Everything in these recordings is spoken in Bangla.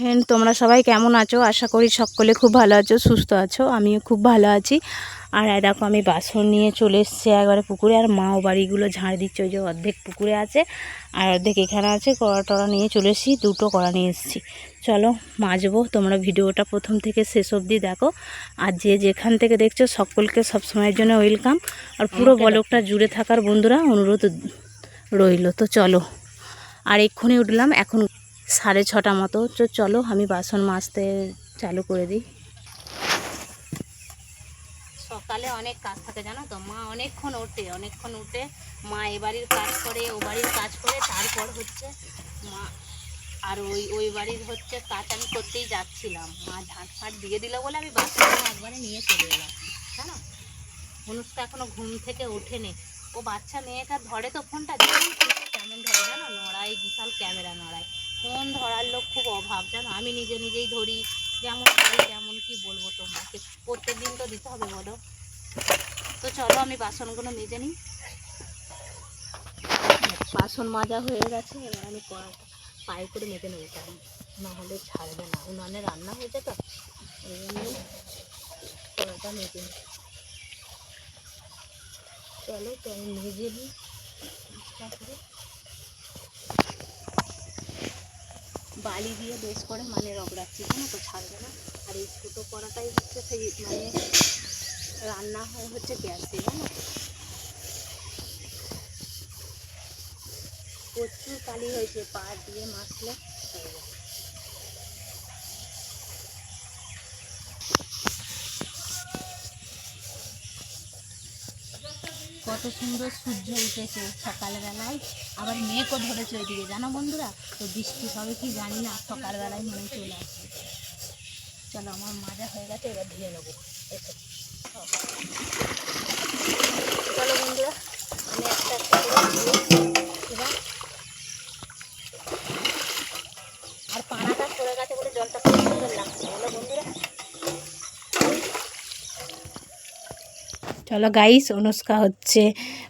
ফ্রেন্ড তোমরা সবাই কেমন আছো? আশা করি সকলে খুব ভালো আছো সুস্থ আছো আমিও খুব ভালো আছি। আর দেখো আমি বাসন নিয়ে চলে এসেছি একবারে পুকুরে আর মাও বাড়িগুলো ঝাড় দিচ্ছে ওই যে অর্ধেক পুকুরে আছে আর অর্ধেক এখানে আছে কড়া টড়া নিয়ে চলে এসেছি দুটো কড়া নিয়ে এসেছি। চলো মাজবো তোমরা ভিডিওটা প্রথম থেকে শেষ অবধি দেখো। আর যে যেখান থেকে দেখছ সকলকে সবসময়ের জন্য ওয়েলকাম আর পুরো বলকটা জুড়ে থাকার বন্ধুরা অনুরোধ রইল তো চলো। আর এক্ষুনি উঠলাম এখন সাড়ে ছটা মতো। তো চলো, আমি বাসন মাজতে চালু করে দিই। সকালে অনেক কাজ থাকে জানো তো? মা অনেকক্ষণ ওঠে, অনেকক্ষণ উঠে মা এ বাড়ির কাজ করে, ও বাড়ির কাজ করে, তারপর হচ্ছে মা আর ওই ওই বাড়ির হচ্ছে কাজ আমি করতেই যাচ্ছিলাম। মা ঝাঁট ফাট দিয়ে দিল বলে আমি বাসন একবারে নিয়ে চলে এলাম, জানো? অনুষ্কা এখনও ঘুম থেকে ওঠেনি। ও বাচ্চা মেয়েটা ধরে তো ফোনটা কেমন ধরে জানো? নড়াই বিশাল ক্যামেরা নড়াই ফোন ধরার লোক, খুব অভাব। জানো, আমি নিজে নিজেই ধরি। যেমন পারি তেমন কি বলব তোমাকে? প্রত্যেক দিন তো দিতে হবে বলো। তো চলো, আমি বাসনগুলো মেজে নিই। বাসন মাজা হয়ে গেছে, এবার আমি পায়ে করে মেজে নেব। কারণ নাহলে ছাড়বে না। উনানে রান্না হয়েছে তো এই জন্য কড়াটা মেজে নিই। চলো, তো আমি মেজে নিই। বালি দিয়ে বেশ করে মানে রগড়াচ্ছি জানো তো, ছাড়বে না। আর এই ছোটো কড়াটাই হচ্ছে সেই মানে রান্না হয় হচ্ছে গ্যাসে, জানো? প্রচুর কালি হয়েছে, পা দিয়ে মাছলে হয়ে যাবে। কত সুন্দর সূর্য উঠেছে সকালবেলায়। আবার মেঘও ধরেছে ওইদিকে। জানো বন্ধুরা, তো বৃষ্টি হবে কি জানি না, সকালবেলায় মনে চলে আসবে। চলো, আমার মাজা হয়ে গেছে, এবার ধুয়ে নেব। চলো আমি একটা একটা করে ধুয়ে এবার আর পানাটা সরে গেছে বলে জলটা খুব সুন্দর লাগছে বলো বন্ধুরা চলো গাইস অনুষ্কা হচ্ছে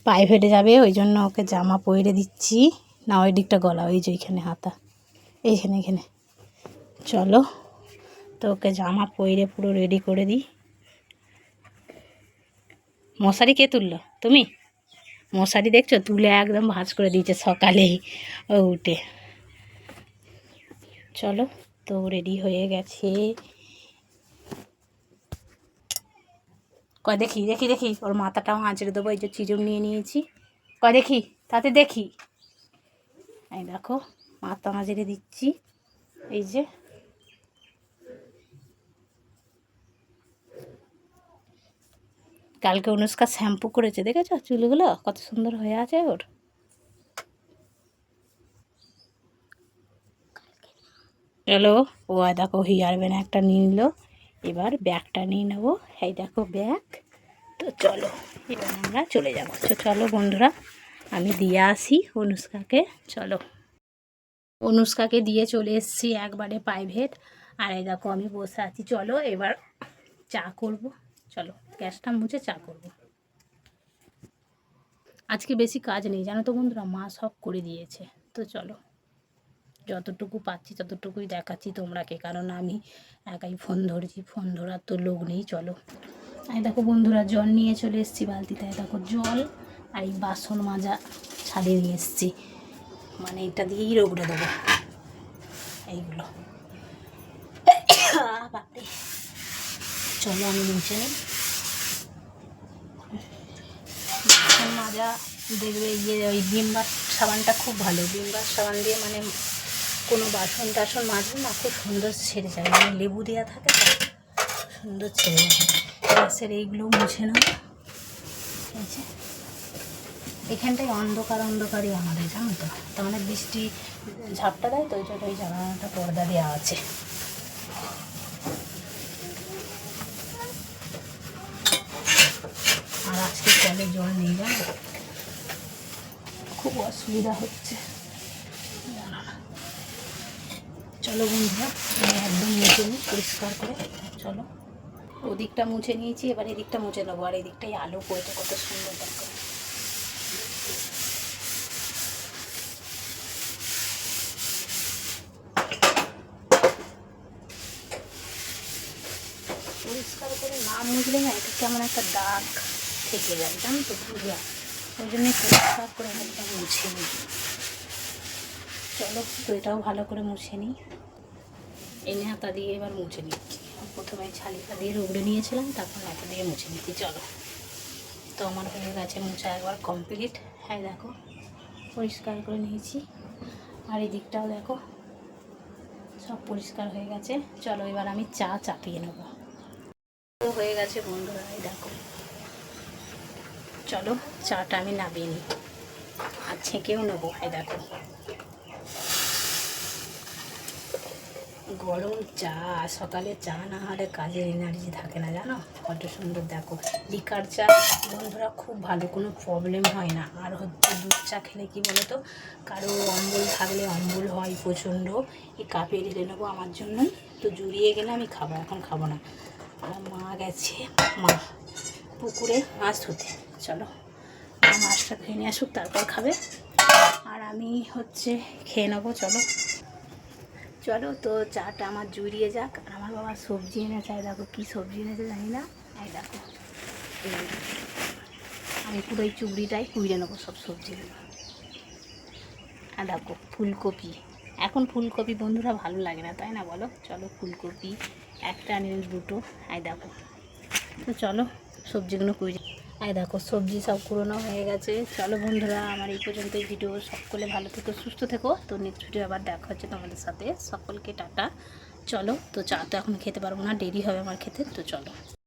পায়ে ফেটে যাবে ওই জন্য ওকে জামা পরে দিচ্ছি। না, ওই দিকটা গলা, ওই যে এইখানে হাতা। এইখানে, এখানে। চলো, তো ওকে জামা পরে পুরো রেডি করে দিই। মশারি কে তুললো? তুমি? মশারি দেখছ? তুলে একদম ভাঁজ করে দিয়েছে সকালেই ও উঠে। চলো, তো রেডি হয়ে গেছে। কয় দেখি দেখি দেখি, ওর মাথাটাও আঁচড়ে দেবো, এই যে চিরুম নিয়ে নিয়েছি। কয় দেখি, তাতে দেখি। এই দেখো, মাথা আঁচড়ে দিচ্ছি, এই যে। কালকে অনুষ্কা শ্যাম্পু করেছে, দেখেছ? চুলগুলো কত সুন্দর হয়ে আছে ওর। চলো ও দেখো, হেয়ার ব্যান্ড একটা নিয়ে নিল। এবার ব্যাগটা নিয়ে নেব। এই দেখো ব্যাগ। তো চলো, এবার আমরা চলে যাব। তো চলো বন্ধুরা, আমি দিয়ে আসি অনুষ্কাকে। চলো। অনুষ্কাকে দিয়ে চলে এসেছি একবারে প্রাইভেট আর এই দেখো, আমি বসে আছি। চলো, এবার চা করব। চলো, গ্যাসটা মুছে চা করব। আজকে বেশি কাজ নেই। জানো তো বন্ধুরা, মা সব করে দিয়েছে। তো চলো। যতটুকু পাচ্ছি, ততটুকুই দেখাচ্ছি তোমরাকে। কারণ আমি একাই ফোন ধরছি ফোন ধরার তো লোক নেই, চলো। এই দেখো বন্ধুরা, জল নিয়ে চলে এসেছি বালতিতে। দেখো জল আর এই বাসন মাজা ছাড়িয়ে নিয়ে এসেছি। মানে এটা দিয়েই রগড়ে দেবো। এইগুলো। চলো আমি নিচে নিই। মাজা দেখবে ইয়ে ওই ভিমবার সাবানটা খুব ভালো। ভিমবার সাবান দিয়ে মানে কোনো বাসন টাসন মাজবে না, খুব সুন্দর ছেড়ে যায়। মানে লেবু দেওয়া থাকে সুন্দর ছেড়ে যায়। গ্যাসের এইগুলো মুছে নেব। এই যে এখানটায় অন্ধকার, অন্ধকারই আমাদের, জানো তো? তার মানে বৃষ্টি ঝাপটা দেয়, তো ওই জন্য ওই জানালাটা, পর্দা দেওয়া আছে। আর আজকে কলে জল নেই, জানো? খুব অসুবিধা হচ্ছে। চলো বন্ধুরা, আমি একদম মুছে নিই, পরিষ্কার করে, চলো। ওদিকটা মুছে নিয়েছি, এবার এদিকটা মুছে নেব, আর এদিকটাই আলু পড়েছে, কত সুন্দর দেখো। পরিষ্কার করে না মুছলে না এটা কেমন একটা দাগ থেকে যায়, জানো তো ওই জন্যই পরিষ্কার করে একদম মুছে নিই। চলো তো এটাও ভালো করে মুছে নিই। এনে হাতা দিয়ে এবার মুছে নিচ্ছি প্রথমে ছালিকা দিয়ে রগড়ে নিয়েছিলাম, তারপর হাতা দিয়ে মুছে নিচ্ছি। চলো। তো আমার হয়ে গেছে মোছা একবার কমপ্লিট। হ্যাঁ দেখো, পরিষ্কার করে নিয়েছি। আর এই দিকটাও দেখো, সব পরিষ্কার হয়ে গেছে। চলো, এবার আমি চা চাপিয়ে নেব। হয়ে গেছে বন্ধুরা, এই দেখো। চলো, চাটা আমি নামিয়ে নিই। আর ছেঁকেও নেব, এই দেখো। গরম চা, সকালে চা না হলে কাজের এনার্জি থাকে না, জানো? কত সুন্দর, দেখো। লিকার চা, বন্ধুরা, খুব ভালো, কোনো প্রবলেম হয় না। আর হচ্ছে দুধ চা খেলে কি বলো তো কারও অম্বল থাকলে অম্বল হয় প্রচণ্ড। এই কাপে ঢেলে নেব আমার জন্যই। তো জুড়িয়ে গেলে আমি খাব, এখন খাব না। আমার মা গেছে, মা, পুকুরে মাছ ধুতে চলো মাছটা ধুয়ে নিয়ে আসুক, তারপর খাবে। আর আমি হচ্ছে খেয়ে নেব, চলো। চলো তো চাটা আমার জুড়িয়ে যাক। আর আমার বাবা সবজি এনেছে, এই দেখো কী সবজি এনেছে জানি না। এই দেখো। আমি পুরো এই চুবড়িটাই কুড়িয়ে নেব সব সবজিগুলো আর দেখো ফুলকপি। এখন ফুলকপি বন্ধুরা ভালো লাগে না, তাই না বলো? চলো ফুলকপি, একটা নিয়ে দুটো। এই দেখো। তো চলো সবজিগুলো কুড়িয়ে এই দেখো, সবজি সব পুরোনো হয়ে গেছে। চলো বন্ধুরা, আমার এই পর্যন্ত এই ভিডিও। সকলে ভালো থেকো, সুস্থ থেকো। তো নেক্সট ভিডিও আবার দেখা হচ্ছে তোমাদের সাথে। সকলকে টাটা। চলো, তো চা তো এখন খেতে পারব না, দেরি হবে আমার খেতে। তো চলো।